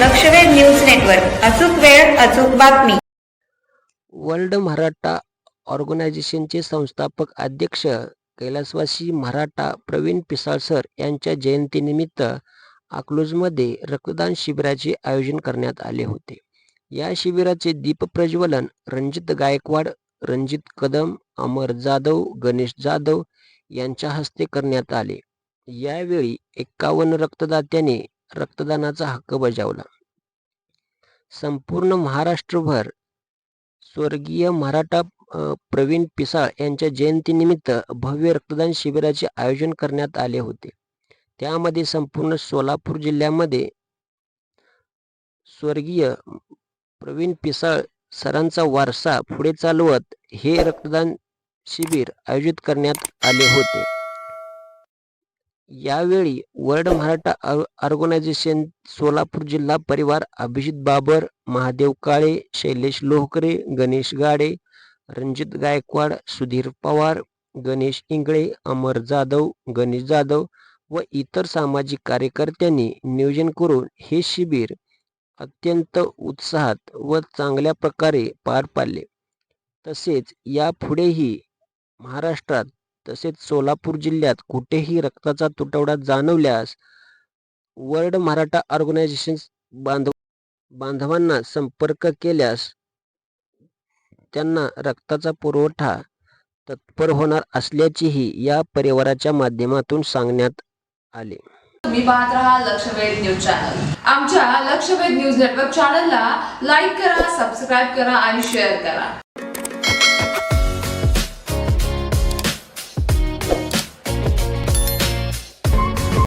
लक्षवेध news network. अचूक वेळ अचूक बातमी. वर्ल्ड मराठा ऑर्गनायझेशनचे संस्थापक अध्यक्ष कैलासवासी मराठा प्रवीण पिसाळ सर यांच्या जयंतीनिमित्त अकलूजमध्ये रक्तदान शिबिराचे आयोजन करण्यात आले होते. या शिबिराचे दीपप्रज्वलन रणजित गायकवाड रणजित कदम अमर जाधव गणेश जाधव यांच्या हस्ते करण्यात आले. यावेळी एक्कावन्न रक्तदात्याने रक्तदानाचा हक्क बजावला. संपूर्ण महाराष्ट्रभर स्वर्गीय मराठा प्रवीण पिसाळ यांच्या जयंतीनिमित्त भव्य रक्तदान शिबिराचे आयोजन करण्यात आले होते. त्यामध्ये संपूर्ण सोलापूर जिल्ह्यामध्ये स्वर्गीय प्रवीण पिसाळ सरांचा वारसा पुढे चालवत हे रक्तदान शिबिर आयोजित करण्यात आले होते. यावेळी वर्ल्ड मराठा ऑर्गनायझेशन सोलापूर जिल्हा परिवार अभिजित बाबर महादेव काळे शैलेश लोहकरे गणेश गाडे रणजित गायकवाड सुधीर पवार गणेश इंगळे अमर जाधव गणेश जाधव व इतर सामाजिक कार्यकर्त्यांनी नियोजन करून हे शिबिर अत्यंत उत्साहात व चांगल्या प्रकारे पार पाडले. तसेच यापुढेही महाराष्ट्रात तसेच सोलापूर जिल्ह्यात कुठेही रक्ताचा तुटवडा जाणवल्यास वर्ल्ड मराठा ऑर्गनायझेशन बांधव बांधवांना संपर्क केल्यास त्यांना रक्ताचा पुरवठा तत्पर होणार असल्याचेही या परिवाराच्या माध्यमातून सांगण्यात आले. तुम्ही पाहत राहा लक्षवेध न्यूज चॅनल. आमच्या लक्षवेध न्यूज नेटवर्क चॅनलला लाईक करा सबस्क्राईब करा आणि शेअर करा.